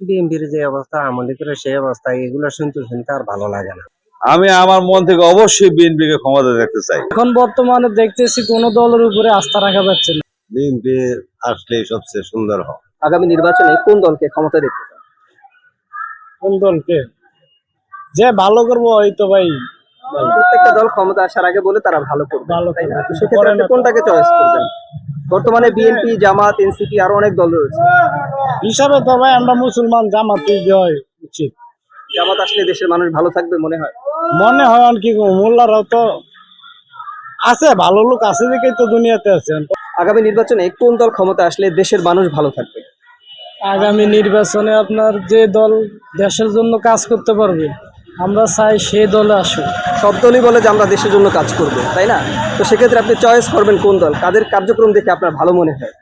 বিএনপির যে অবস্থা আমলি করে সেই অবস্থা এগুলো শুনতে শুনতে আর ভালো লাগে না। আমি আমার মন থেকে অবশ্যই বিএনপিকে ক্ষমতা দেখতে চাই। এখন বর্তমানে দেখতেছি কোন দলের উপরে আস্থা রাখা যাচ্ছে না। বিএনপি আসলে সবচেয়ে সুন্দর হয়। আগামী নির্বাচনে কোন দলকে ক্ষমতা দেখতে চান? কোন দলকে? যে ভালো করব ওই তো ভাই। প্রত্যেকটা দল ক্ষমতা আসার আগে বলে তারা ভালো করবে ভালো তাই না? করবে। সেক্ষেত্রে। কোনটাকে চয়েস করবেন? বর্তমানে বিএনপি জামাত এনসিপি আরও অনেক দল রয়েছে। হিসাবে তো ভাই আমরা মুসলমান জামাতে দেওয়া উচিত। জামাত আসলে দেশের মানুষ ভালো থাকবে মনে হয়? মনে হয় আর কি মোল্লারাও তো আছে ভালো লোক আছে দেখেই তো দুনিয়াতে আছে। আগামী নির্বাচনে কোন দল ক্ষমতা আসলে দেশের মানুষ ভালো থাকবে? আগামী নির্বাচনে আপনার যে দল দেশের জন্য কাজ করতে পারবে আমরা চাই সে দলে আসুক। সব দলই বলে যে আমরা দেশের জন্য কাজ করব তাই না? তো সেক্ষেত্রে আপনি চয়েস করবেন কোন দল? কাদের কার্যক্রম দেখে আপনার ভালো মনে হয়?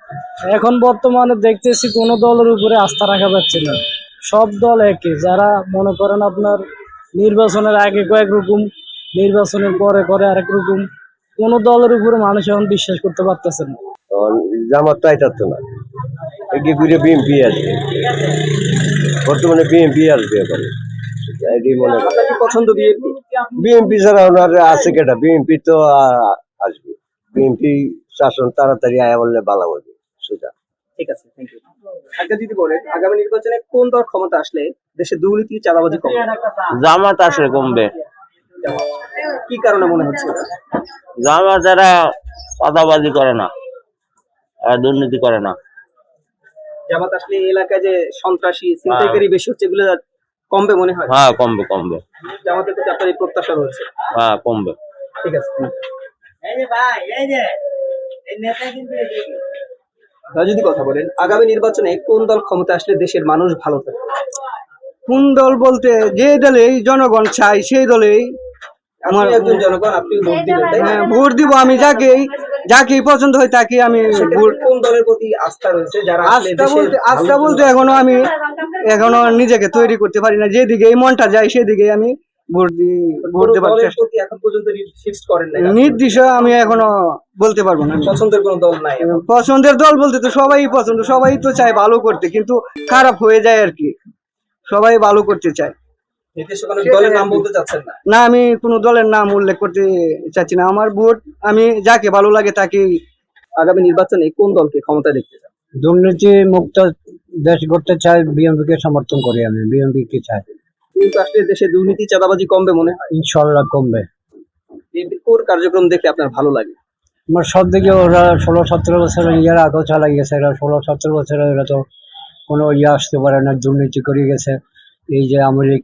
এখন বর্তমানে দেখতেছি কোনো দলের উপরে আস্থা রাখা যাচ্ছে না। সব দল একই। যারা মনে করেন আপনার নির্বাচনের আগে কয়েক রকম নির্বাচনের পরে করে আরেক রকম কোনো দলের উপরে মানুষ এখন বিশ্বাস করতে পারতেছে না। জামাত তো আইতাতো না। এগিয়ে ঘুরে আসবে। বর্তমানে বিএনপি আসবে এখন। এটাই মনে হয়। পছন্দ বিএনপি বিএনপি ছাড়া ওনার আছে কেটা? বিএনপি তো আসবে। বিএনপি শাসন তাড়াতাড়ি আয়া বললে ভালো হবে সোজা। ঠিক আছে থ্যাংক ইউ একটা যদি বলেন আগামী নির্বাচনে কোন দল ক্ষমতা আসলে দেশে দুর্নীতি চাঁদাবাজি কমবে? জামাত আসলে কমবে। কি কারণে মনে হচ্ছে? এটা? জামাত যারা চাঁদাবাজি করে না দুর্নীতি করে না। জামাত আসলে এলাকায় যে সন্ত্রাসী ছিনতাইকারী বেশি হচ্ছে এগুলো কমবে মনে হয়? হ্যাঁ কমবে কমবে। জামাতের প্রতি আপনার এই প্রত্যাশা রয়েছে? হ্যাঁ কমবে। ঠিক আছে। এবার যদি কথা বলেন আগামী নির্বাচনে কোন দল ক্ষমতা আসলে দেশের মানুষ ভালো থাকে কোন দল বলতে যে দলেই জনগণ চাই সেই দলেই আমার একজন জনগণ আপনি ভোট দিবেন হ্যাঁ, ভোট দিব আমি যাকেই যাকেই পছন্দ হয় তাকে আমি সেক্ষেত্রে ভোট কোন দলের প্রতি আস্থা রয়েছে? যারা আস্থা বলতে আস্থা বলতে এখনও আমি এখনও নিজেকে তৈরি করতে পারি না। যেদিকে মনটা যায় সেদিকে আমি ভোট দিই ভোট দেবার চেষ্টা এখন পর্যন্ত ফিক্সড করেন নাই নির্দিষ্ট আমি এখনও বলতে পারব না। পছন্দের কোনো দল নাই পছন্দের দল বলতে তো সবাই পছন্দ সবাই তো চায় ভালো করতে কিন্তু খারাপ হয়ে যায় আর কি। সবাই ভালো করতে চায়। না? না আমি কোনো দলের নাম উল্লেখ করতে চাচ্ছি না। আমার ভোট আমি যাকে ভালো লাগে তাকে আগামী নির্বাচনে কোন দলকে ক্ষমতা দেখতে চান? দুর্নীতি মুক্ত দেশ গড়তে চাই বিএনপিকে সমর্থন করি আমি বিএনপি কে চাই। কিন্তু আসলে দেশে দুর্নীতি চাঁদাবাজি কমবে মনে হয়? ইনশাল্লাহ কমবে। বিএনপির কোন কার্যক্রম দেখে আপনার ভালো লাগে? আমার সব দিকে ওরা ষোলো সতেরো বছর ইয়ার আগেও চালা গেছে। এরা ষোলো সতেরো বছর এরা তো কোনো ইয়ে আসতে পারে না দুর্নীতি করে গেছে। এই যে আমলিক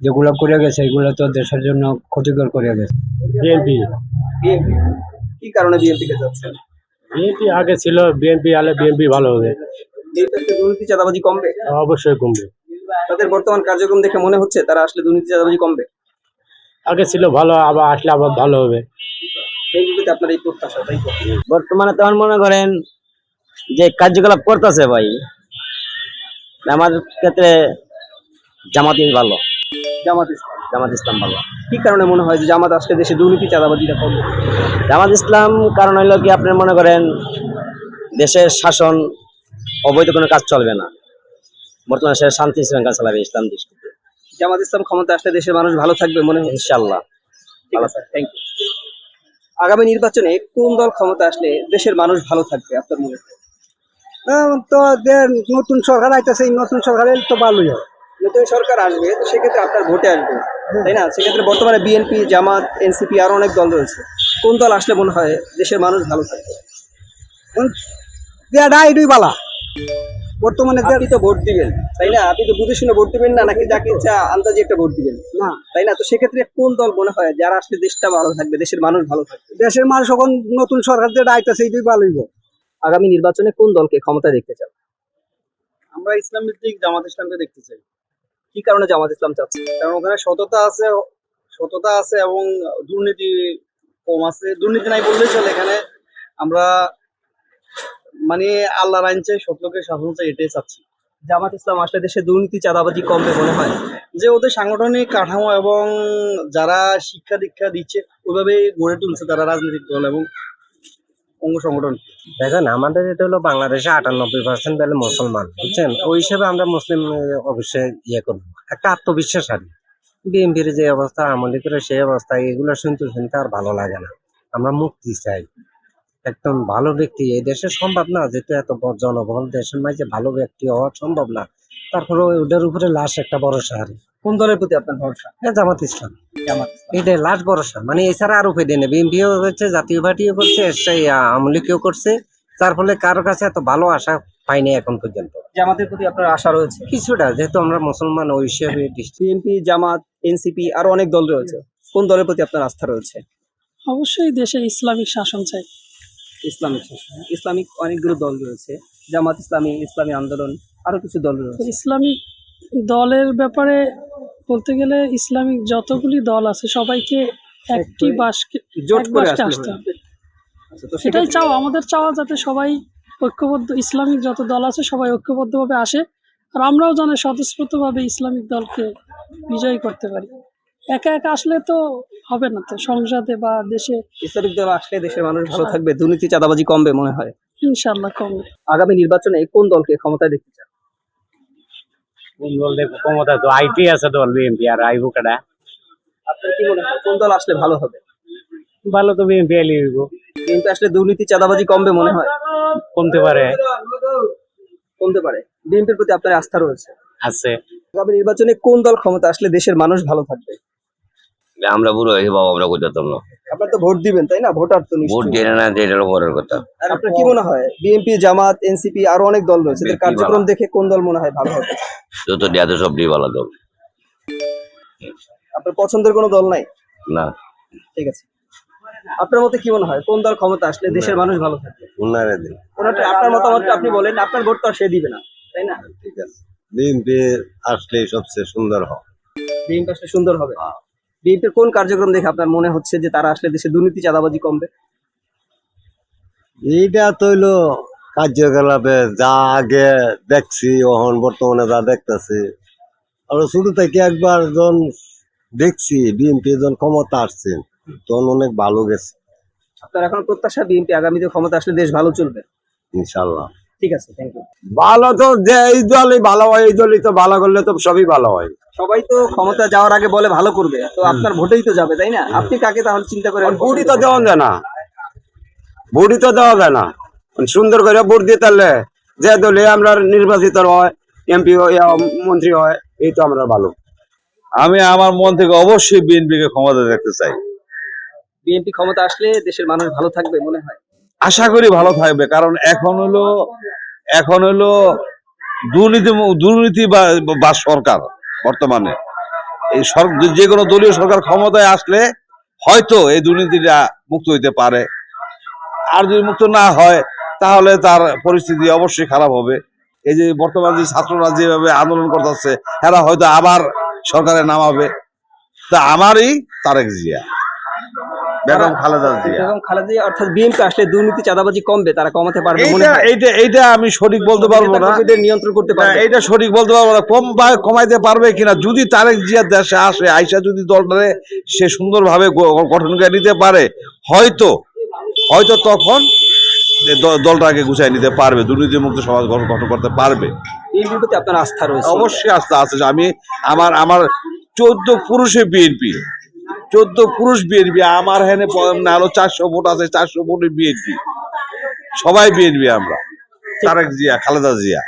যেগুলো করে গেছে এগুলো তো দেশের জন্য ক্ষতিকর করে গেছে। বিএনপি। কি কারণে বিএনপি কে যাচ্ছেন বিএনপি আগে ছিল বিএনপি আলে বিএনপি ভালো হবে। দুর্নীতি চাঁদাবাজি কমবে? অবশ্যই কমবে। তাদের বর্তমান কার্যক্রম দেখে মনে হচ্ছে তারা আসলে দুর্নীতি চাঁদাবাজি কমবে? আগে ছিল ভালো আবার আসলে আবার ভালো হবে। এই আপনার এই প্রত্যাশা তাই? বর্তমানে তখন মনে করেন যে কার্যকলাপ করতেছে ভাই। আমার ক্ষেত্রে জামাতি ভালো। জামাত ইসলাম। জামাত ইসলাম ভালো কি কারণে মনে হয় যে জামাত আসলে দেশে দুর্নীতি চাঁদাবাজিটা কমবে জামাত ইসলাম কারণ হইল কি আপনি মনে করেন দেশের শাসন অবৈধ কোনো কাজ চলবে না। বর্তমানে সে শান্তি শৃঙ্খলা চালাবে ইসলাম দৃষ্টিতে। জামাত ইসলাম ক্ষমতা আসলে দেশের মানুষ ভালো থাকবে মনে হয়? ইনশাল্লাহ ঠিক আছে থ্যাংক ইউ আগামী নির্বাচনে কোন দল ক্ষমতা আসলে দেশের মানুষ ভালো থাকবে আপনার মনে হয়? আহ, তো নতুন সরকার আইতেছে এই নতুন সরকারের তো ভালোই হবে। নতুন সরকার আসবে তো সেক্ষেত্রে আপনার ভোটে আসবে। তাই না? সেক্ষেত্রে বর্তমানে বিএনপি জামাত এনসিপি আরও অনেক দল রয়েছে। কোন দল আসলে মনে হয় দেশের মানুষ ভালো থাকবে? বালা। বর্তমানে আপনি তো ভোট দিবেন তাই না? আপনি তো বুঝে শুনে ভোট দিবেন না নাকি যাকে ইচ্ছা আন্দাজে একটা ভোট দিবেন? না। তাই না? তো সেক্ষেত্রে কোন দল মনে হয় যারা আসলে দেশটা ভালো থাকবে দেশের মানুষ ভালো থাকবে? দেশের মানুষ এখন নতুন সরকার যেটা আইতেছে এটাই ভালোই। আগামী নির্বাচনে কোন দলকে ক্ষমতা দেখতে চান? আমরা ইসলাম ভিত্তিক জামাত ইসলামকে দেখতে চাই। কি কারণে জামাত ইসলাম চাচ্ছে? কারণ ওখানে সততা আছে সততা আছে এবং দুর্নীতি কম আছে। দুর্নীতি নাই বললেই চলে এখানে। আমরা মানে আল্লাহর আইন চাই সত্যকে শাসন চাই এটাই চাচ্ছি। জামাত ইসলাম আসলে দেশে দুর্নীতি চাঁদাবাজি কমবে মনে হয়? যে ওদের সাংগঠনিক কাঠামো এবং যারা শিক্ষা দীক্ষা দিচ্ছে ওইভাবে গড়ে তুলছে তারা রাজনৈতিক দল এবং অঙ্গ সংগঠন। দেখেন, আমাদের এটা হলো বাংলাদেশে আটানব্বই পার্সেন্ট বেলে মুসলমান, বুঝছেন? ওই হিসেবে আমরা মুসলিম অবশ্যই ইয়ে করব। একটা আত্মবিশ্বাস। আর বিএনপির যে অবস্থা আমলি করে সেই অবস্থা, এগুলো শুনতে শুনতে আর ভালো লাগে না। আমরা মুক্তি চাই। একদম ভালো ব্যক্তি। এই দেশে সম্ভব না যেহেতু এত বড় জনবহুল দেশের মাঝে ভালো ব্যক্তি হওয়া সম্ভব না। তারপরে ওটার উপরে লাশ একটা বড় আর কোন দলের প্রতি আপনার ভরসা? এ জামাত ইসলাম। জামাত এটাই লাশ ভরসা। মানে এছাড়া আর উপায় দেয় না বিএনপিও করছে জাতীয় পার্টিও করছে সেই আমলি কেউ করছে। যার ফলে কারও কাছে এত ভালো আশা পাইনি এখন পর্যন্ত। জামাতের প্রতি আপনার আশা রয়েছে? কিছুটা যেহেতু আমরা মুসলমান ওই হিসেবে বিএনপি জামাত এনসিপি আরও অনেক দল রয়েছে। কোন দলের প্রতি আপনার আস্থা রয়েছে? অবশ্যই দেশে ইসলামিক শাসন চাই। ইসলামিক শাসন। ইসলামিক অনেকগুলো দল রয়েছে। জামাত ইসলামী ইসলামী আন্দোলন আরও কিছু দল রয়েছে। ইসলামিক দলের ব্যাপারে বলতে গেলে ইসলামিক যতগুলি দল আছে সবাইকে একটি বাসকে জোট করে আসতে হবে। আচ্ছা, সেটাই চাও আমাদের চাওয়া যাতে সবাই ঐক্যবদ্ধ ইসলামিক যত দল আছে সবাই ঐক্যবদ্ধভাবে আসে। আর আমরাও যেন স্বতঃস্ফূর্তভাবে ইসলামিক দলকে বিজয়ী করতে পারি। একা একা আসলে তো হবে না তো সংসদে বা দেশে। ইসলামিক দল আসলে দেশের মানুষ ভালো থাকবে দুর্নীতি চাঁদাবাজি কমবে মনে হয়। ইনশাল্লাহ কমবে। আগামী নির্বাচনে কোন দলকে ক্ষমতায় দেখতে চান? কোন দল দেখব ক্ষমতা তো আইটি আছে দল বিএনপি আর আইবো কেডা। আপনার কি মনে হয় কোন দল আসলে ভালো হবে? ভালো তো বিএনপি এলি হইব। বিএনপি আসলে দুর্নীতি চাঁদাবাজি কমবে মনে হয়? কমতে পারে। কমতে পারে। বিএনপির প্রতি আপনার আস্থা রয়েছে? আছে। আগামী নির্বাচনে কোন দল ক্ষমতা আসলে দেশের মানুষ ভালো থাকবে? আমরা বুড়ো হয়েছি বাবা আমরা করতাম না আপনার তো ভোট দিবেন তাই না? ভোটার তো ভোট দিয়ে না যে এটা পরের কথা। আর আপনার কি মনে হয়? বিএনপি জামাত এনসিপি আরও অনেক দল রয়েছে। কার্যক্রম দেখে কোন দল মনে হয় ভালো হবে? যত দেয়া সব দিয়ে ভালো দল। আপনার পছন্দের কোনো দল নাই? না। ঠিক আছে। আপনার মতে কি মনে হয়? কোন দল ক্ষমতা আসলে দেশের মানুষ ভালো থাকবে? উন্নয়নের দিন। ওনাটা আপনার মতামতটা আপনি বলেন আপনার ভোট তো আর সে দিবে না তাই না? ঠিক আছে। বিএনপি আসলে সবচেয়ে সুন্দর হয় বিএনপি আসলে সুন্দর হবে? বিএনপির কোন কার্যক্রম দেখে আপনার মনে হচ্ছে যে তারা আসলে দেশে দুর্নীতি চাঁদাবাজি কমবে? এইটা তো হইল কার্যকলাপে যা আগে দেখছি এখন বর্তমানে যা দেখতেছি আর শুরু থেকে একবার যখন দেখছি বিএনপি যখন ক্ষমতা আসছে তখন অনেক ভালো গেছে। আপনার এখন প্রত্যাশা বিএনপি আগামীতে ক্ষমতা আসলে দেশ ভালো চলবে? ইনশাল্লাহ ঠিক আছে থ্যাংক ইউ ভালো তো যে এই দলই ভালো হয় এই দলই তো ভালো করলে তো সবই ভালো হয়। সবাই তো ক্ষমতা যাওয়ার আগে বলে ভালো করবে তো আপনার ভোটেই তো যাবে তাই না? আপনি কাকে তাহলে চিন্তা করে বুড়ি তো দেওয়া যায় না। বুড়ি তো দেওয়া যায় না। সুন্দর করে ভোট দিয়ে তাহলে যে দলে আমরা নির্বাচিত হয় এমপি মন্ত্রী হয় এই তো আমরা ভালো। আমি আমার মন থেকে অবশ্যই বিএনপিকে ক্ষমতা দেখতে চাই। বিএনপি ক্ষমতা আসলে দেশের মানুষ ভালো থাকবে মনে হয়। আশা করি ভালো থাকবে কারণ এখন হলো এখন হলো দুর্নীতি দুর্নীতি বা বা সরকার বর্তমানে। এই যে কোনো দলীয় সরকার ক্ষমতায় আসলে হয়তো এই দুর্নীতিটা মুক্ত হইতে পারে। আর যদি মুক্ত না হয় তাহলে তার পরিস্থিতি অবশ্যই খারাপ হবে। এই যে বর্তমান যে ছাত্ররা যেভাবে আন্দোলন করতেছে এরা হয়তো আবার সরকারে নামাবে। তা আমারই তারেক জিয়া বেগম খালেদা জিয়া। এরকম খালেদা জিয়া অর্থাৎ বিএনপি আসলে দুর্নীতি চাঁদাবাজি কমবে তারা কমাতে পারবে মনে হয়। এইটা এইটা আমি সঠিক বলতে পারব না। নিয়ন্ত্রণ করতে পারবে। এইটা সঠিক বলতে পারব না। কম বা কমাইতে পারবে কিনা যদি তারেক জিয়া দেশে আসে আইসা যদি দলটারে সে সুন্দরভাবে গঠন করে নিতে পারে হয়তো হয়তো তখন দলটাকে গুছাই নিতে পারবে দুর্নীতিমুক্ত সমাজ গঠন করতে পারবে। আপনার আস্থা রয়েছে? অবশ্যই আস্থা আছে। আমি আমার আমার চোদ্দ পুরুষে বিএনপি চোদ্দ পুরুষ বিএনপি আমার হেনে আরও না হলো চারশো ভোট আছে চারশো ভোটে বিএনপি। সবাই বিএনপি আমরা। তারেক জিয়া খালেদা জিয়া।